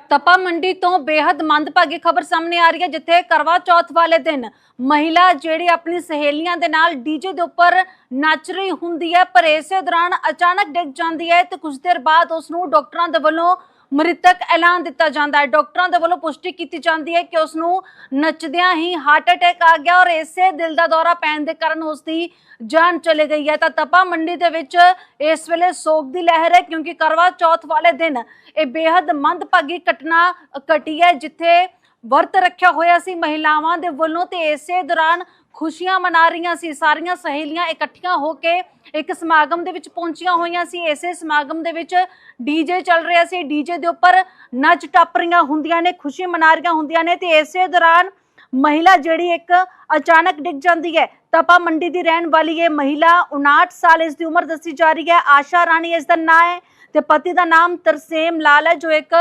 ਤਪਾ ਮੰਡੀ ਤੋਂ ਬੇहद ਮੰਦਭਾਗੀ ਖਬਰ ਸਾਹਮਣੇ ਆ ਰਹੀ ਹੈ, ਜਿੱਥੇ ਕਰਵਾ ਚੌਥ ਵਾਲੇ ਦਿਨ ਮਹਿਲਾ ਜਿਹੜੀ ਆਪਣੀ ਸਹੇਲੀਆਂ ਦੇ ਨਾਲ ਡੀਜੇ ਦੇ ਉੱਪਰ ਨੱਚ ਰਹੀ ਹੁੰਦੀ ਹੈ, ਪਰ ਇਸੇ ਦੌਰਾਨ ਅਚਾਨਕ ਡਿੱਗ ਜਾਂਦੀ ਹੈ ਤੇ ਕੁਝ ਦੇਰ ਬਾਅਦ ਉਸ ਨੂੰ ਡਾਕਟਰਾਂ ਦੇ ਵੱਲੋਂ ਮ੍ਰਿਤਕ ਐਲਾਨ ਦਿੱਤਾ ਜਾਂਦਾ ਹੈ। ਡਾਕਟਰਾਂ ਦੇ ਵੱਲੋਂ ਪੁਸ਼ਟੀ ਕੀਤੀ ਜਾਂਦੀ ਹੈ ਕਿ ਉਸ ਨੂੰ ਨੱਚਦਿਆਂ ਹੀ ਹਾਰਟ ਅਟੈਕ ਆ ਗਿਆ ਔਰ ਇਸੇ ਦਿਲ ਦਾ ਦੌਰਾ ਪੈਣ ਦੇ ਕਾਰਨ ਉਸ ਦੀ ਜਾਨ ਚਲੀ ਗਈ ਹੈ। ਤਾਂ ਤਪਾ ਮੰਡੀ ਦੇ ਵਿੱਚ ਇਸ ਵੇਲੇ ਸੋਗ ਦੀ ਲਹਿਰ ਹੈ ਕਿਉਂਕਿ ਕਰਵਾ ਚੌਥ ਵਾਲੇ ਦਿਨ ਇਹ ਬੇहद ਮੰਦਭਾਗੀ ਘਟਨਾ ਘਟੀ ਹੈ, ਜਿੱਥੇ ਵਰਤ ਰੱਖਿਆ ਹੋਇਆ ਸੀ। ਮਹਿਲਾਵਾਂ ਦੇ ਵੱਲੋਂ ਤੇ ਇਸੇ ਦੌਰਾਨ ਖੁਸ਼ੀਆਂ ਮਨਾ ਰਹੀਆਂ ਸੀ, ਸਾਰੀਆਂ ਸਹੇਲੀਆਂ ਇਕੱਠੀਆਂ ਹੋ ਕੇ ਇੱਕ ਸਮਾਗਮ ਦੇ ਵਿੱਚ ਪਹੁੰਚੀਆਂ ਹੋਈਆਂ ਸੀ। ਇਸੇ ਸਮਾਗਮ ਦੇ ਵਿੱਚ ਡੀਜੇ ਚੱਲ ਰਿਹਾ ਸੀ। ਡੀਜੇ ਦੇ ਉੱਪਰ ਨੱਚ ਟੱਪ ਰਹੀਆਂ ਹੁੰਦੀਆਂ ਨੇ ਖੁਸ਼ੀ ਮਨਾ ਰਹੀਆਂ ਹੁੰਦੀਆਂ ਨੇ ਤੇ ਇਸੇ ਦੌਰਾਨ ਮਹਿਲਾ ਜਿਹੜੀ ਇੱਕ ਅਚਾਨਕ ਡਿੱਗ ਜਾਂਦੀ ਹੈ। ਤਪਾ ਮੰਡੀ ਦੀ ਰਹਿਣ ਵਾਲੀ ਇਹ ਮਹਿਲਾ 59 ਸਾਲ ਇਸ ਦੀ ਉਮਰ ਦੱਸੀ ਜਾ ਰਹੀ ਹੈ। ਆਸ਼ਾ ਰਾਣੀ ਇਸ ਦਾ ਨਾਂ ਹੈ ਤੇ ਪਤੀ ਦਾ ਨਾਮ ਤਰਸੇਮ ਲਾਲ ਹੈ, ਜੋ ਇੱਕ